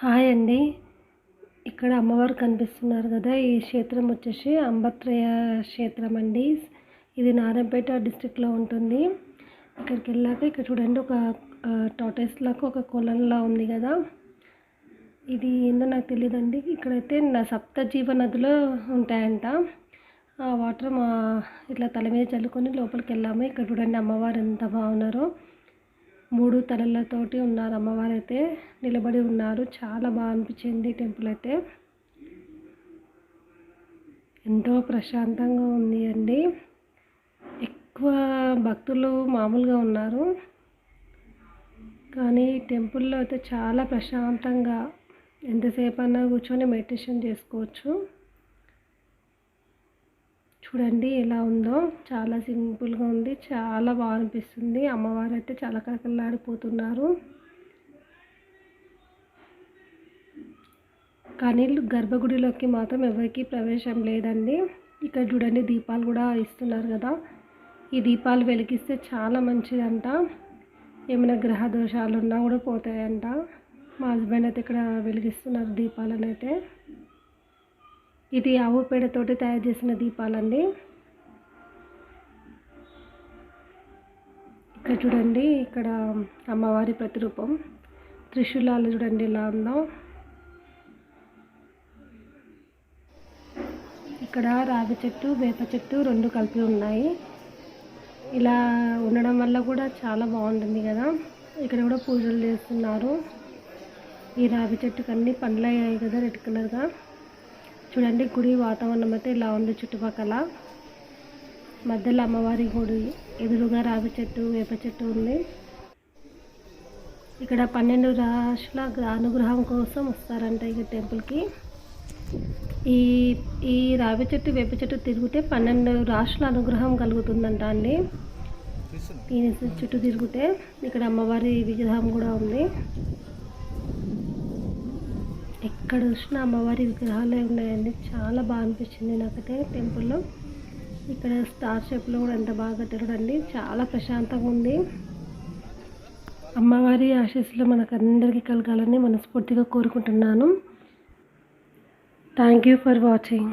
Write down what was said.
Hi అండి. ఇక్కడ అమ్మవారు కనిపిస్తున్నారు కదా ఈ క్షేత్రం వచ్చేసి అంబత్రయ క్షేత్రం అండి. ఇది నారాయణపేట డిస్టిక్లో ఉంటుంది. ఇక్కడికి వెళ్ళాక ఇక్కడ చూడండి ఒక టాటైస్ లాగా ఒక కొలంలా ఉంది కదా. ఇది ఏందో నాకు తెలియదండి ఇక్కడైతే నా సప్త జీవ నదులు ఉంటాయంట. ఆ వాటర్ మా ఇట్లా తల మీద చల్లుకొని లోపలికి వెళ్ళాము. ఇక్కడ చూడండి అమ్మవారు ఎంత బాగున్నారో. మూడు తలలతోటి ఉన్నారు. అమ్మవారు అయితే నిలబడి ఉన్నారు. చాలా బాగా అనిపించింది టెంపుల్ అయితే. ఎంతో ప్రశాంతంగా ఉంది అండి. ఎక్కువ భక్తులు మామూలుగా ఉన్నారు. కానీ టెంపుల్లో అయితే చాలా ప్రశాంతంగా ఎంతసేపు అన్నా కూర్చొని మెడిటేషన్ చేసుకోవచ్చు. చూడండి ఎలా ఉందో. చాలా సింపుల్గా ఉంది. చాలా బాగా అనిపిస్తుంది. అమ్మవారు అయితే చాలా కలకలాడిపోతున్నారు కానీ గర్భగుడిలోకి మాత్రం ఎవరికి ప్రవేశం లేదండి. ఇక్కడ చూడండి దీపాలు కూడా ఇస్తున్నారు కదా. ఈ దీపాలు వెలిగిస్తే చాలా మంచిదంట. ఏమైనా గ్రహ దోషాలు ఉన్నా కూడా పోతాయంట. మా హస్బెండ్ అయితే ఇక్కడ వెలిగిస్తున్నారు దీపాలను అయితే ఇది ఆవు పేడతోటి తయారు చేసిన దీపాలండి. ఇక్కడ చూడండి ఇక్కడ అమ్మవారి ప్రతిరూపం. త్రిశూలాలు చూడండి ఎలా ఉందో. ఇక్కడ రావి చెట్టు వేప చెట్టు రెండు కలిపి ఉన్నాయి. ఇలా ఉండడం వల్ల కూడా చాలా బాగుంటుంది కదా. ఇక్కడ కూడా పూజలు చేస్తున్నారు. ఈ రావి చెట్టుకు అన్ని పండ్లు అయ్యాయి కదా రెడ్ కలర్గా. చూడండి గుడి వాతావరణం అయితే ఇలా ఉంది చుట్టుపక్కల. మధ్యలో అమ్మవారి గుడి ఎదురుగా రావి చెట్టు వేప చెట్టు ఉంది. ఇక్కడ పన్నెండు రాశుల అనుగ్రహం కోసం వస్తారంట ఇక టెంపుల్కి ఈ ఈ రావి చెట్టు వేప చెట్టు తిరిగితే పన్నెండు రాశుల అనుగ్రహం కలుగుతుందంట అండి. దీని చుట్టూ తిరిగితే ఇక్కడ అమ్మవారి విగ్రహం కూడా ఉంది. ఎక్కడ చూసినా అమ్మవారి విగ్రహాలే ఉన్నాయండి. చాలా బాగా అనిపించింది నాకైతే టెంపుల్లో. ఇక్కడ స్టార్ షేప్లో కూడా ఎంత బాగా కట్టారండి చాలా ప్రశాంతంగా ఉంది. అమ్మవారి ఆశీస్సులు మనకు అందరికీ కలగాలని మనస్ఫూర్తిగా కోరుకుంటున్నాను. Thank you for watching